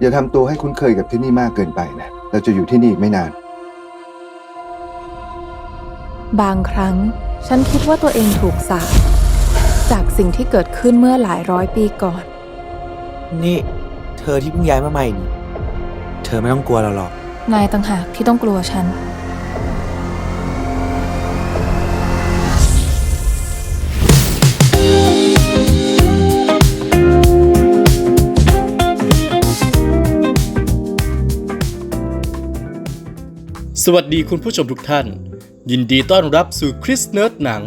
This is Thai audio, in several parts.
อย่าทำตัวให้คุ้นเคยกับที่นี่มากเกินไปนะ เราจะอยู่ที่นี่อีกไม่นาน บางครั้ง ฉันคิดว่าตัวเองถูกสาปจากสิ่งที่เกิดขึ้นเมื่อหลายร้อยปีก่อน นี่ เธอที่เพิ่งย้ายมาใหม่นี่เธอไม่ต้องกลัวเราหรอก นายต่างหากที่ต้องกลัวฉัน สวัสดีคุณผู้ชมทุกท่าน ยินดีต้อนรับสู่คริสเนิร์ดหนัง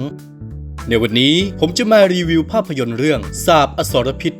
ในวันนี้ผมจะมารีวิวภาพยนตร์เรื่องสาบอสรพิษ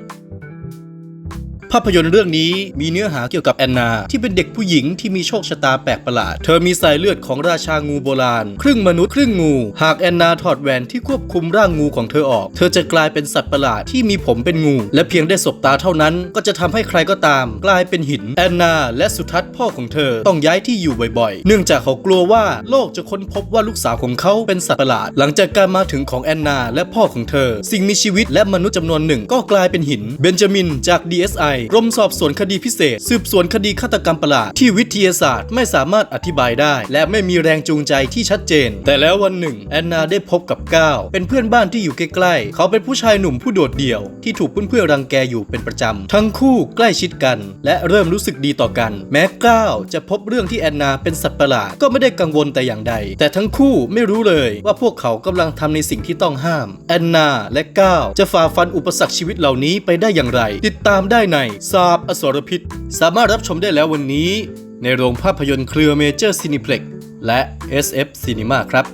ภาพยนตร์เรื่องนี้มีเนื้อหาเกี่ยวกับแอนนา ที่เป็นเด็กผู้หญิงที่มีโชคชะตาแปลกประหลาด เธอมีสายเลือดของราชางูโบราณ ครึ่งมนุษย์ครึ่งงู หากแอนนาถอดแหวนที่ควบคุมร่างงูของเธอออก เธอจะกลายเป็นสัตว์ประหลาดที่มีผมเป็นงู และเพียงได้สบตาเท่านั้น ก็จะทำให้ใครก็ตาม กลายเป็นหินแอนนาและสุทัศน์พ่อของเธอต้องย้ายที่อยู่บ่อยๆ เนื่องจากเขากลัวว่าโลกจะค้นพบว่าลูกสาวของเขาเป็นสัตว์ประหลาด หลังจากการมาถึงของแอนนาและพ่อของเธอ สิ่งมีชีวิตและมนุษย์จำนวนหนึ่งก็กลายเป็นหินเบนจามินจาก DSI กรมสอบสวนคดีพิเศษ สืบสวนคดีฆาตกรรมประหลาดที่วิทยาศาสตร์ไม่สามารถอธิบายได้ และไม่มีแรงจูงใจที่ชัดเจน แต่แล้ววันหนึ่ง แอนนาได้พบกับก้าวเป็นเพื่อนบ้านที่อยู่ใกล้ๆ เขาเป็นผู้ชายหนุ่มผู้โดดเดี่ยวที่ถูกเพื่อนๆรังแกอยู่เป็นประจำ ทั้งคู่ใกล้ชิดกัน และเริ่มรู้สึกดีต่อกัน แม้ก้าวจะพบเรื่องที่แอนนาเป็นสัตว์ประหลาดก็ไม่ได้กังวลแต่อย่างใด แต่ทั้งคู่ไม่รู้เลยว่าพวกเขากำลังทำในสิ่งที่ต้องห้าม แอนนาและก้าวจะฝ่าฟันอุปสรรคชีวิตเหล่านี้ไปได้อย่างไร ติดตามได้ในสาบอสรพิษ สามารถรับชมได้แล้ววันนี้ ในโรงภาพยนตร์เครือเมเจอร์ซินิเพล็กและ SF Cinema ครับ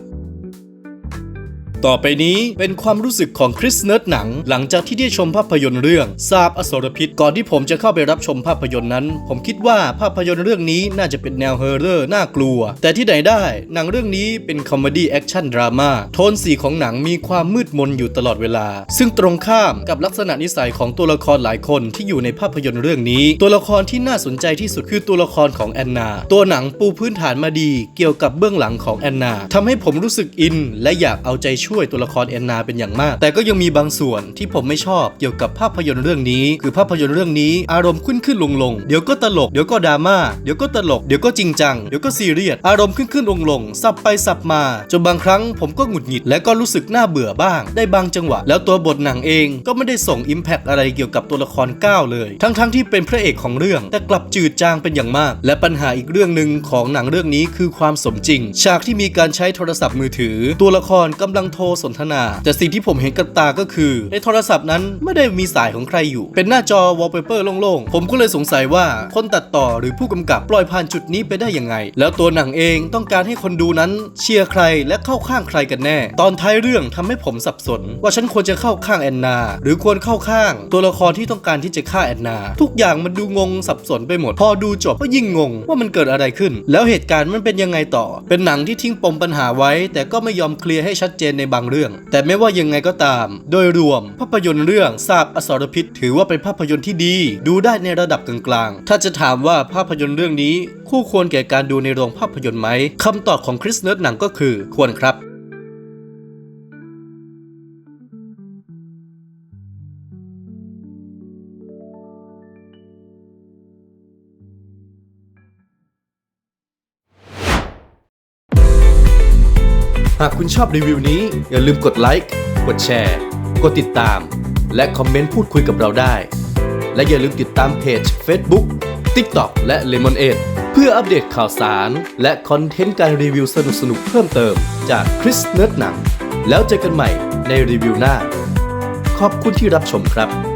ต่อไปนี้เป็นความรู้สึกของคริสเนิร์ดหนัง หลังจากที่ได้ชมภาพยนตร์เรื่องสาบอสรพิษก่อนที่ผมจะเข้าไปรับชมภาพยนตร์นั้น ผมคิดว่าภาพยนตร์เรื่องนี้น่าจะเป็นแนวเฮอร์เรอร์น่ากลัว แต่ที่ไหนได้หนังเรื่องนี้เป็นคอมเมดี้แอคชั่นดราม่าโทนสีของหนังมีความมืดมนอยู่ตลอดเวลา ซึ่งตรงข้ามกับลักษณะนิสัยของตัวละครหลายคนที่อยู่ในภาพยนตร์เรื่องนี้ ตัวละครที่น่าสนใจที่สุดคือตัวละครของแอนนา ตัวหนังปูพื้นฐานมาดี เกี่ยวกับเบื้องหลังของแอนนาทำให้ผมรู้สึกอิน และอยากเอาใจช่วยวยตัวละครแอนนาเป็นอย่างมาก แต่ก็ยังมีบางส่วนที่ผมไม่ชอบเกี่ยวกับภาพยนตร์เรื่องนี้ คือภาพยนตร์เรื่องนี้อารมณ์ขึ้นขึ้นลงลงเดี๋ยวก็ตลกเดี๋ยวก็ดราม่าเดี๋ยวก็ตลกเดี๋ยวก็จริงจังเดี๋ยวก็ซีเรียสอารมณ์ขึ้นขึ้นลงลงสับไปสับมาจนบางครั้งผมก็หงุดหงิดและก็รู้สึกน่าเบื่อบ้าง ได้บางจังหวะ แล้วตัวบทหนังเองก็ไม่ได้ส่งอิมแพคอะไรเกี่ยวกับตัวละครก้าวเลย ทั้งๆที่เป็นพระเอกของเรื่อง แต่กลับจืดจางเป็นอย่างมาก และปัญหาอีกเรื่องหนึ่งของหนังเรื่องนี้คือความสมจริง ฉากที่มีการใช้โทรศัพท์มือถือ ตัวละครกำลังโทรสนทนา แต่สิ่งที่ผมเห็นกับตาก็คือ ในโทรศัพท์นั้นไม่ได้มีสายของใครอยู่ เป็นหน้าจอวอลเปเปอร์โล่งๆ ผมก็เลยสงสัยว่าคนตัดต่อหรือผู้กำกับปล่อยผ่านจุดนี้ไปได้ยังไง แล้วตัวหนังเองต้องการให้คนดูนั้นเชียร์ใครและเข้าข้างใครกันแน่ ตอนท้ายเรื่องทำให้ผมสับสน ว่าฉันควรจะเข้าข้างแอนนา หรือควรเข้าข้าง ตัวละครที่ต้องการที่จะฆ่าแอนนา ทุกอย่างมันดูงงสับสนไปหมด พอดูจบก็ยิ่งงงว่ามันเกิดอะไรขึ้น แล้วเหตุการณ์มันเป็นยังไงต่อ เป็นหนังที่ทิ้งปมปัญหาไว้ แต่ก็ไม่ยอมเคลียร์ให้ชัดเจนในบางเรื่อง แต่ไม่ว่ายังไงก็ตาม โดยรวมภาพยนตร์เรื่องซาบอสรพิษ ถือว่าเป็นภาพยนตร์ที่ดี ดูได้ในระดับกลางๆ ถ้าจะถามว่าภาพยนตร์เรื่องนี้ คู่ควรแก่การดูในโรงภาพยนตร์ไหมคำตอบของคริสเนิร์ดหนังก็คือควรครับ หากคุณชอบรีวิวนี้อย่าลืมกดไลค์กดแชร์ กดติดตาม และคอมเมนต์พูดคุยกับเราได้ และอย่าลืมติดตามเพจ Facebook TikTok และ Lemonade เพื่ออัปเดตข่าวสาร และคอนเทนต์การรีวิวสนุกๆเพิ่มเติมจากคริสเนิร์ดหนัง แล้วเจอกันใหม่ในรีวิวหน้า ขอบคุณที่รับชมครับ